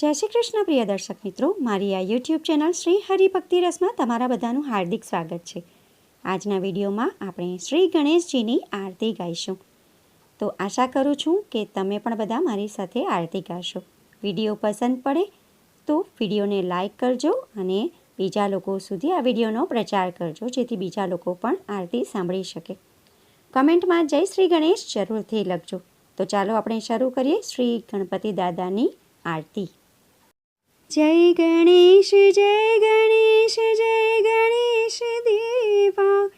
જય શ્રી કૃષ્ણ, પ્રિય દર્શક મિત્રો. મારી આ યુટ્યુબ ચેનલ શ્રી હરિભક્તિ રસમાં તમારા બધાનું હાર્દિક સ્વાગત છે. આજના વિડીયોમાં આપણે શ્રી ગણેશજીની આરતી ગાઈશું. તો આશા કરું છું કે તમે પણ બધા મારી સાથે આરતી ગાશો. વીડિયો પસંદ પડે તો વિડીયોને લાઈક કરજો અને બીજા લોકો સુધી આ વિડીયોનો પ્રચાર કરજો, જેથી બીજા લોકો પણ આરતી સાંભળી શકે. કમેન્ટમાં જય શ્રી ગણેશ જરૂરથી લખજો. તો ચાલો આપણે શરૂ કરીએ શ્રી ગણપતિ દાદાની આરતી. जय गणेश जय गणेश जय गणेश देवा।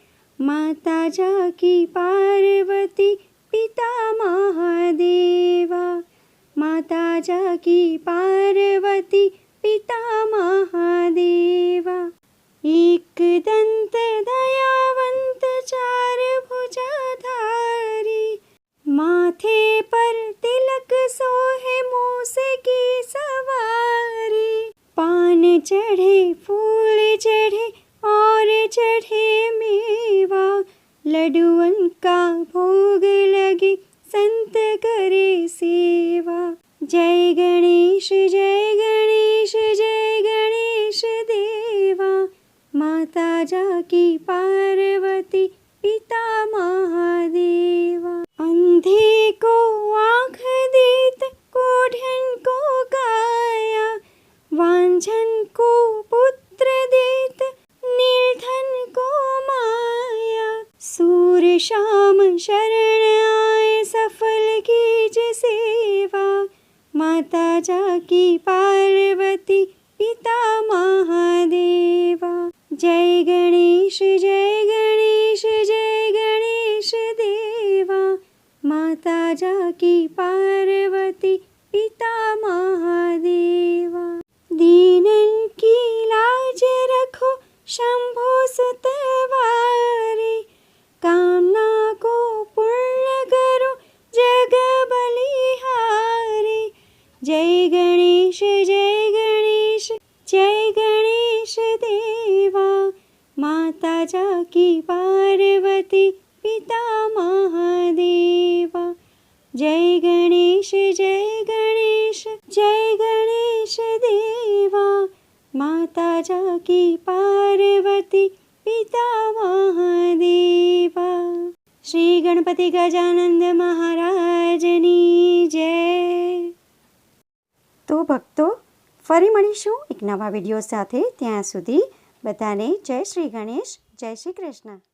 माता जाकी पार्वती, पिता महादेवा। माता जाकी पार्वती, पिता महादेवा। एक दंत चढ़े, फूल चढ़े और चढ़े मेवा। लड्डुअन का भोग लगे, संत करे सेवा। जय गणेश जय गणेश जय गणेश देवा। माता जाकी पार्वती, पिता महादेवा वांझन को पुत्र देत, निर्धन को माया। सूर श्याम शरण आए, सफल कीज सेवा। माता जाकी पार्वती, पिता महादेवा। जय गणेश जय गणेश जय गणेश देवा। माता जाकी पार्वती, पिता जय गणेश जय गणेश देवा। माता जाकी पार्वती पिता महादेवा। जय गणेश जय गणेश जय गणेश देवा। माता जाकी पार्वती पिता महादेवा। श्री गणपति गजानन्द महाराजनी ફરી મળીશું એક નવા વીડિયો સાથે ત્યાં સુધી બધાને જય શ્રી ગણેશ, જય શ્રી કૃષ્ણ.